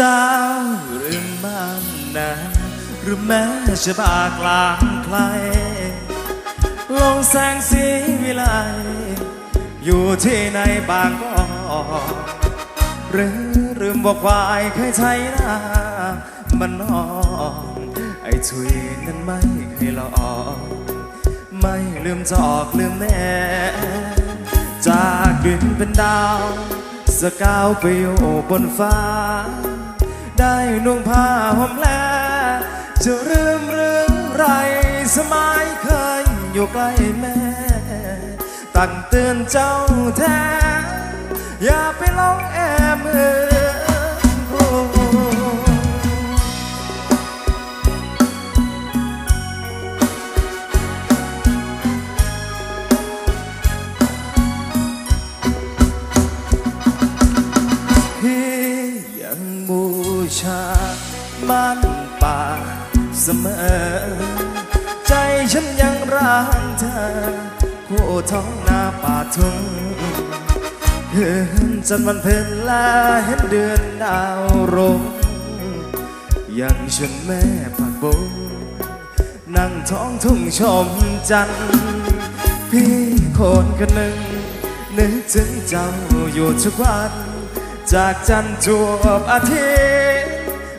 เจ้าหรือบ้านนั้นหรือแม้จะบากลางใคร ลงแสงสีวิไลอยู่ที่ในบางกอกหรือลืมบอกว่าไอ้เคยใช้หน้ามันนองไอ้ทุยนั้นไม่เคยหลอกไม่ลืมจอกลืมแน่จากดินเป็นดาวสกาวไปอยู่บนฟ้า ได้นุ่งผ้าห่มแลจะลืมเรื่องไรสมัยเคยอยู่ใกล้แม่ ตักเตือนเจ้าแท้ อย่าไปลองเอ มันป่าเสมอ ใจฉันยังรักเธอคู่ท้องนาป่าทุ่งเห็นจันทร์วันเพ็ญและเห็นเดือนดาวรงยังชวนแม่ผักบงนั่งท้องทุ่งชมจันทร์พี่คนกันหนึ่ง นึกถึงเจ้าอยู่ทุกวัน จากจันทร์จวบอาทิตย์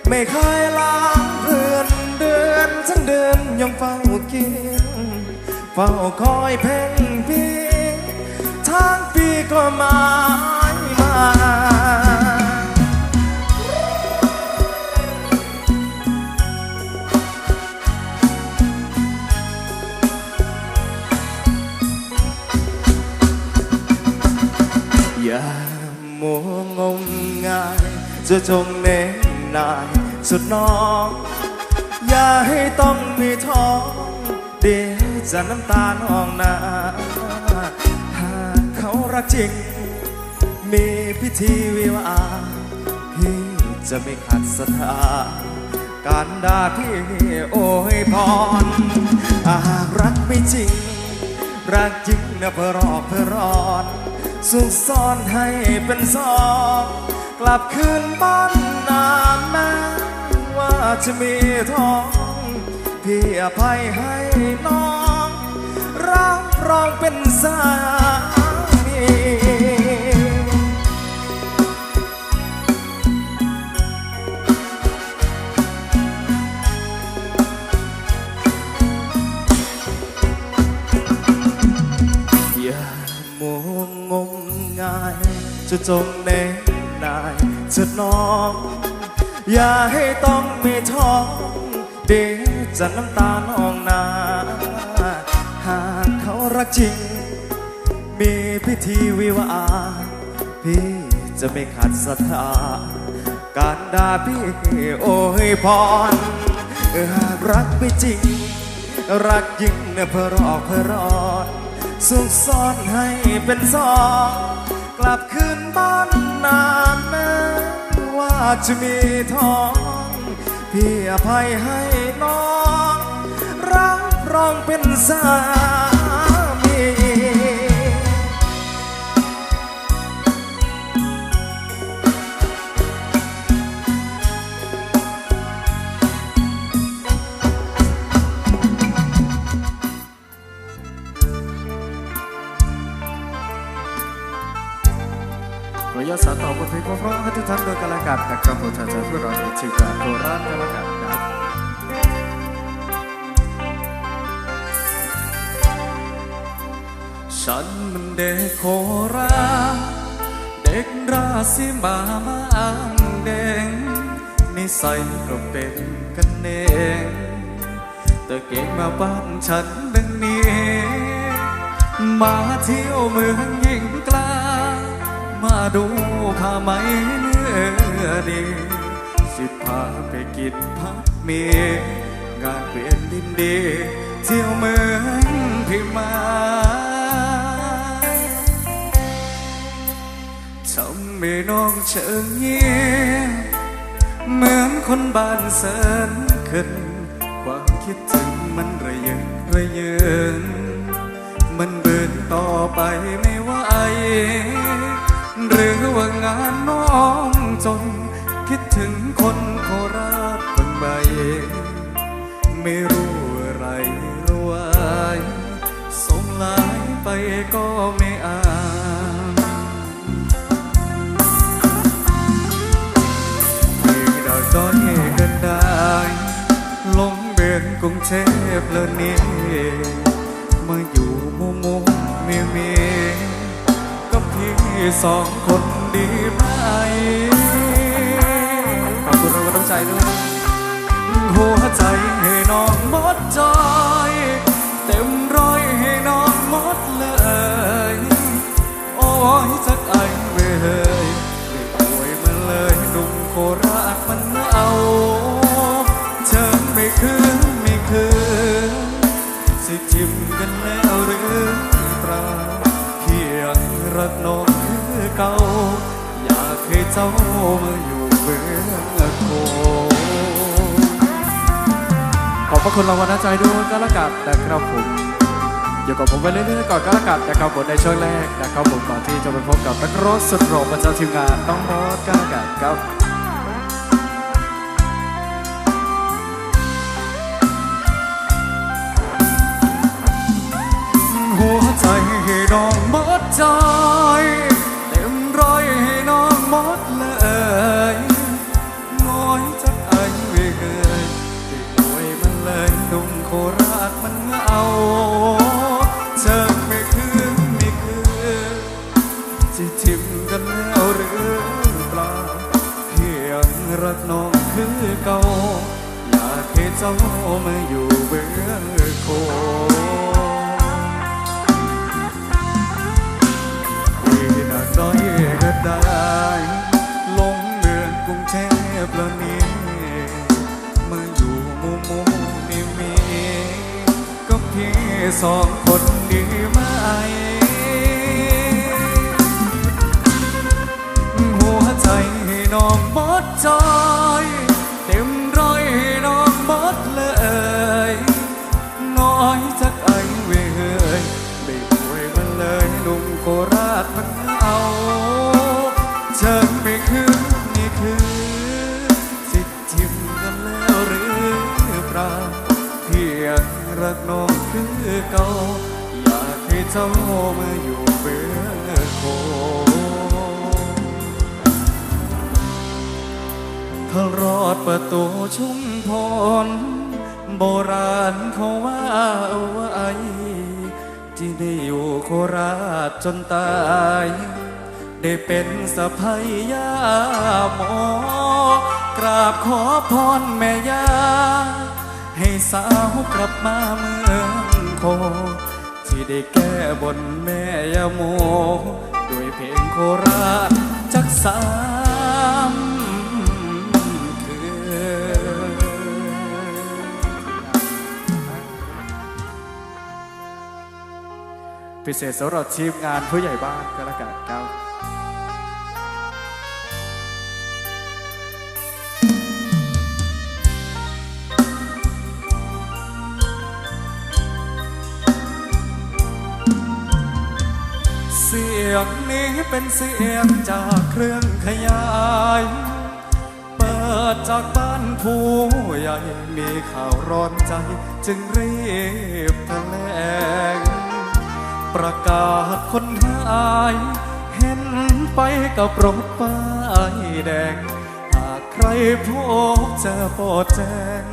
ไม่เคยลางเพื่อนเดือนทั้งเดือนยังเฝ้ากินเฝ้าคอยเพ่งพี่ทางปีก็มามาอย่ามัวงมงายจะจงเน้น สุดน้อง อย่าให้ต้องมีท้อง เดี๋ยวจะน้ำตาหนองนาหากเขารักจริง มีพิธีวิวาพี่จะไม่ขัดศรัทธาการด่าพี่โอ้ยพรหากรักไม่จริง รักจริงนะเพื่อรอเพื่อรอนสุขซ่อนให้เป็นซองกลับคืนบ้านนานแม ว่าจะมีท้อง พี่อภัยให้น้องรับรองเป็นสามีอย่ามัวงมงายจะจงเน้นนายจะน้อง อย่าให้ต้องมีท้องเดี๋ยวจะน้ำตาน้องนา หากเขารักจริง มีพิธีวิวา พี่จะไม่ขัดศรัทธาการด่าพี่โอ้ยพรหากรักไม่จริง รักยิ่งนะเพรอกเพรอดสุขซ่อนให้เป็นซองกลับคืนบ้านนาน ว่าจะมีท้องพี่อภัยให้น้องรับรองเป็นสา ขออนุญาตสานต่อบทเพลงเพราะๆให้ทุกท่านโดยกันละกันนะครับผมชาชาเพื่อเราเอชิกาโคราชกันละกันนะฉันมันเด็กโคราชเด็กราศีมามาอ้างแดงนิสัยก็เป็นกันเองแต่เก่งมาบ้านฉันดังนี้ มาเที่ยวเมืองยิ่ง มาดูผ้าไหมเนื้อดี สิพาไปกินพักเมียงานเปลี่ยนดินดี เที่ยวเมืองพิมายทำให้น้องเชิงเงียเหมือนคนบ้านเสินขึ้น ความคิดถึงมันระเยินระเยินมันเบินต่อไปไม่ไหว หรือว่างานน้องจน คิดถึงคนโคราชคนใบไม่รู้อะไรรู้ไว้ส่งไลายไปก็ไม่อ่านเพลงดาวด้อยกันได้ลงเบือนกรุงเทพแล้วนี่มาอยู่มุมมุมเมียเมีย กับพี่สองคนดีไหม ขอบคุณเราก็ต้องใจด้วยหัวใจให้น้องหมดใจเต็มร้อยให้น้องหมดเลย โอ้ยจักไอเว้ยไม่ป่วยมาเลยหนุ่มโคราชมันเอาเชิญไม่คืนไม่คืนสิทิมกันแล้วหรือเปล่า รักน้องคือเก่า อยากให้เจ้ามาอยู่เบื้องโกขอบพระคุณรางวัลน้ำใจด้วยก็แล้วกันนะครับผมอยู่กับผมไปเรื่อยๆก่อนก็แล้วกันนะครับผมในช่วงแรกนะครับผมก่อนที่จะไปพบกับนักร้องสุดโหดประจำทีมงานต้องมอสก็แล้วกันครับ โคราชมันเหงาเชิญไม่คืนไม่คืนจะทิมกันแล้วหรือเปล่าเพียงรักน้องคือเก่าอยากให้เจ้าม สองคนดีไหม หัวใจให้น้องหมดจอย เก่าอยากให้เจ้ามาอยู่เบื้องโคถ้ารอดประตูชุมพรโบราณเขาว่าเอาไว้ที่ได้อยู่โคราชจนตาย ได้เป็นสะพายยาหมอกราบขอพรแม่ยาให้สาวกลับมาเมื่อ โคที่ได้แก้บนแม่ยาโม ด้วยเพลงโคราชจักสามคืนพิเศษสำหรับทีมงานผู้ใหญ่บ้านก็แล้วกัน ยงนี้เป็นเสียงจากเครื่องขยาย เปิดจากบ้านผู้ใหญ่ มีข่าวร้อนใจ จึงรีบแถลง ประกาศคนหาย เห็นไปกับรถป้ายแดง หากใครพบเจอโปรดแจ้ง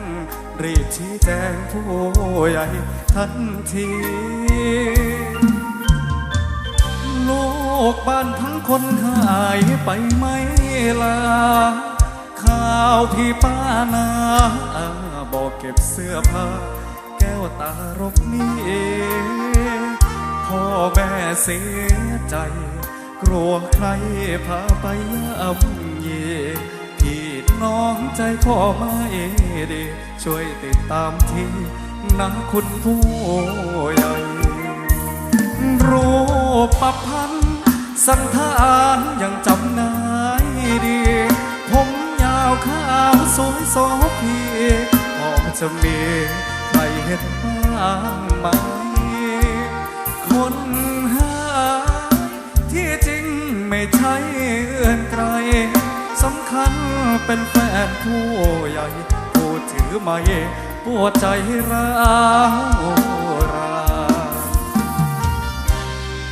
รีบชี้แจงผู้ใหญ่ทันที กบ้านทั้งคนหายไปไม่ลาข่าวพี่ป้านาบอกเก็บเสื้อผ้า แก้วตารกนี้พ่อแม่เสียใจ กลัวใครพาไปย่ำเยพี่น้องใจพ่อไม่ดี ช่วยติดตามทีนะคุณผู้ใหญ่รูปประพัน สันธานยังจำนายดี ผมยาวขาวสวยโสพีพอจะมีใครเห็นบ้างไหม คนหาที่จริงไม่ใช่เอื่อนไกลสำคัญเป็นแฟนผู้ใหญ่ผู้ถือไม้ปวดใจร้าวรา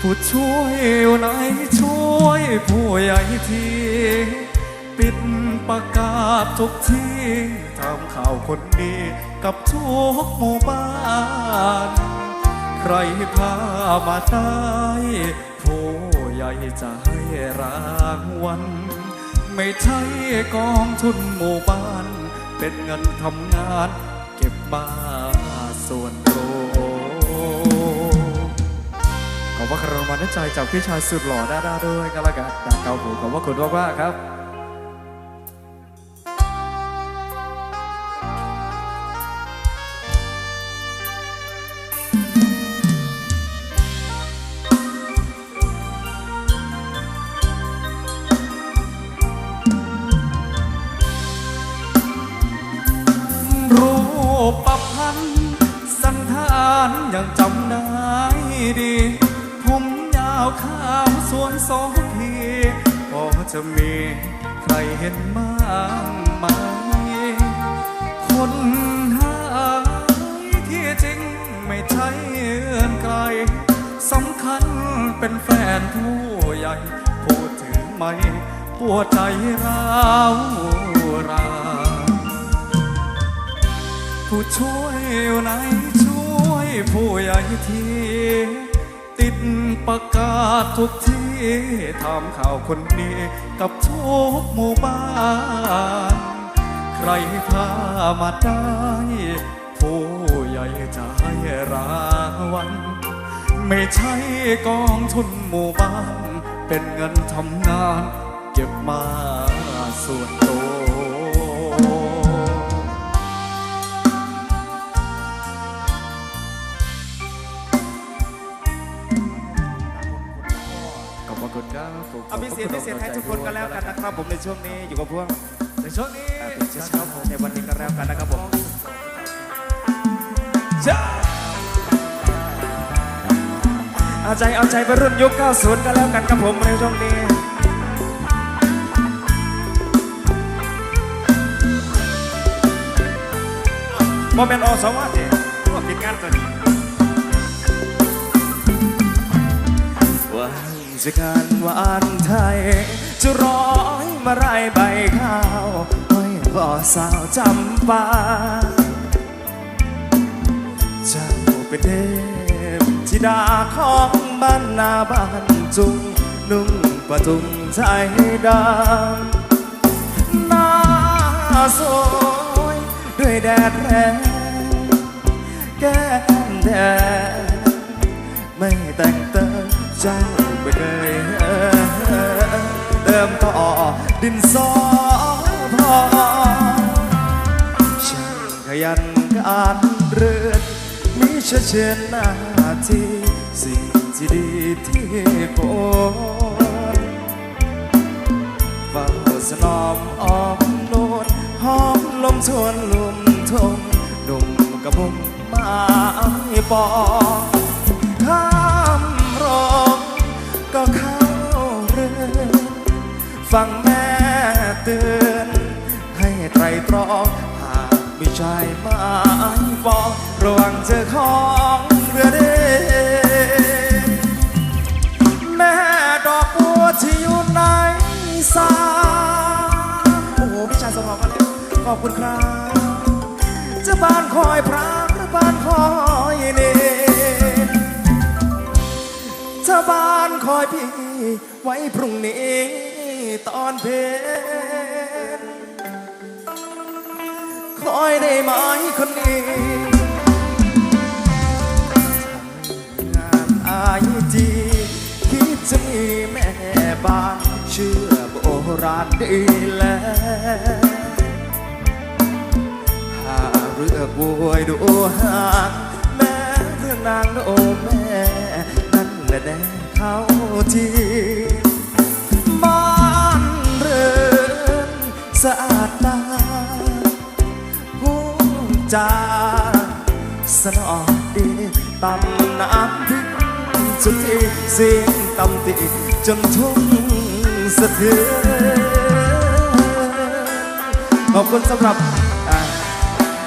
ผู้ช่วยอยู่ไหนช่วยผู้ใหญ่ทีปิดประกาศทุกที่ทำข่าวคนนี้กับทุกหมู่บ้าน ใครพามาได้ผู้ใหญ่จะให้รางวัลไม่ใช่กองทุนหมู่บ้าน เป็นเงินทำงาน เก็บมาส่วนตัว อบว่าคางวัลน้ำใจจากพี่ชายสุดหล่อด้าด้าด้วยกันละกันนะครับผมขอบว่าคุณมากมากครับ ขาวสวนโสพีพอจะมีใครเห็นบ้างไหม คนหายที่จริงไม่ใช่เอื่อนไกลสำคัญเป็นแฟนผู้ใหญ่ผู้ถือไม้ปวดใจร้าวราผู้ช่วยอยู่ไหนช่วยผู้ใหญ่ที ติดประกาศทุกที่ทำข่าวคนนี้กับทุกหมู่บ้าน ใครพามาได้ ผู้ใหญ่จะให้รางวัลไม่ใช่กองทุนหมู่บ้าน เป็นเงินทำงาน เก็บมาส่วนตัว คุณครับผมเอาพิเศษพิเศษให้ทุกคนกันแล้วกันนะครับผมในช่วงนี้อยู่กับพวกในช่วงนี้อ่าเป็นช้าๆในวันนี้กันแล้วกันนะครับผมจ้าเอาใจเอาใจไปรุ่นยุค 90 กันแล้วกันครับผมในช่วงนี้โมเมนต์อสวัสดิ์ว่าผิดงานตัวนี้ จะการหวานไทย จะร้อยมาไรใบข้าวห้อยบ่อสาวจำปาเจ้าเป็นเทพธิดาของบ้านนาบ้านจุง นุ่งประทุงใจดำหน้าสวยด้วยแดดแรงแก้มแดงไม่แต่งเติมเจ้ ดินสอพอช่างขยันการเรือนมีเชื่อเชิญหน้าที่สิ่งที่ดีที่ควรเฝ้าสนอมอ้อมโนนหอมลมชวนลมทมหนุ่มกระมุมไมาปอข้ามรองก็เข้าเรือนฟัง ตรตรองหากมีชายไม้ปองระวังเจอของเรือเดแม่ดอกบัวที่อยู่ในสาโอ้โหพี่ชายสมองมาเลยขอบคุณครับจะบ้านคอยพระหรือบ้านคอยเนรถ้าบ้านคอยพี่ไว้พรุ่งนี้ตอนเพล คอยได้ไหมคนนี้งานอายจีคิดจะมีแม่บ้านเชื่อโบราณดีแล้วหาเรือบวยดูหางแม่เรื่องนางโอแม่ นั่นแหละแน่เขาที จาสนอดีตำน้ำพริกสุดที่เสียงตำตีจนทุ่งสะเทือนขอบคุณสำหรับ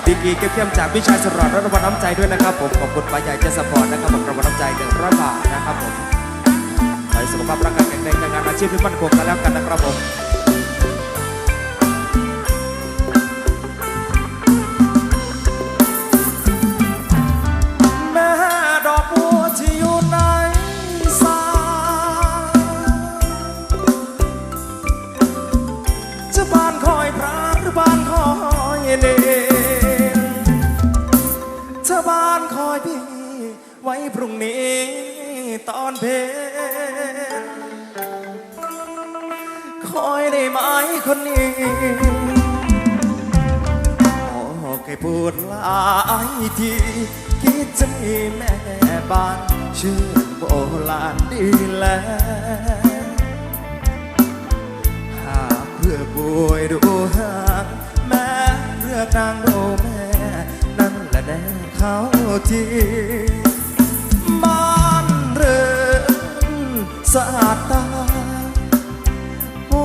ดีกีเก็บเข้มจากพี่ชายสรอดรัตนน้ำใจด้วยนะครับผมขอบคุณป้าใหญ่เจสปอร์ตนะครับผมรางวัลน้ำใจหนึ่งร้อยบาทนะครับผมขอให้สุขภาพร่างกายแข็งแรงการงานอาชีพที่มั่นคงกันแล้วกันนะครับผม พรุ่งนี้ตอนเพลคอยได้ไหมคนนี้บอกให้พูดลายทีคิดจะมีแม่บ้านชื่อโบราณดีแล้วหากเพื่อบวยดูหางแม่เลือนางโรแม่ นั่นแหละแน่เขาที บ้านเรือนสะอาดตาพู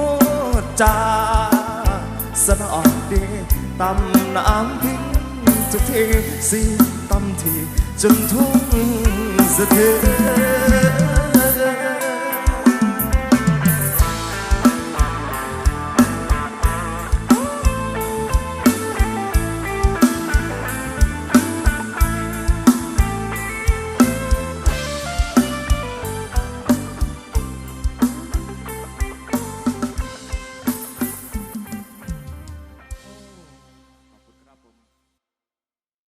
ดจาสนอดีตำน้ำพิงทุกทีสีตำทีจนทุ่งสะเทือน